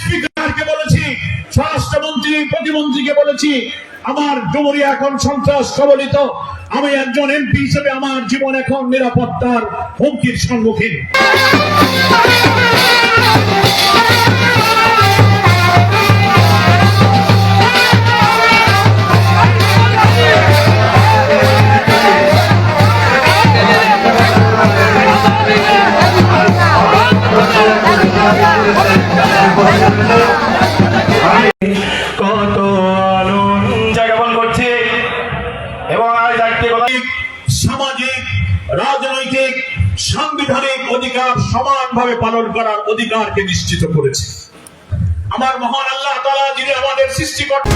স্পিকারকে বলেছি, স্বরাষ্ট্রমন্ত্রী, প্রতিমন্ত্রীকে বলেছি, আমার ডুমুরিয়া এখন সন্ত্রাস কবলিত। আমি একজন এমপি হিসেবে আমার জীবন এখন নিরাপত্তার হুমকির সম্মুখীন। কত আলোন সামাজিক, রাজনৈতিক, সাংবিধানিক অধিকার সমানভাবে পালন করার অধিকারকে নিশ্চিত করেছে। আমার মহান আল্লাহ তাআলা যিনি আমাদের সৃষ্টিকর্তা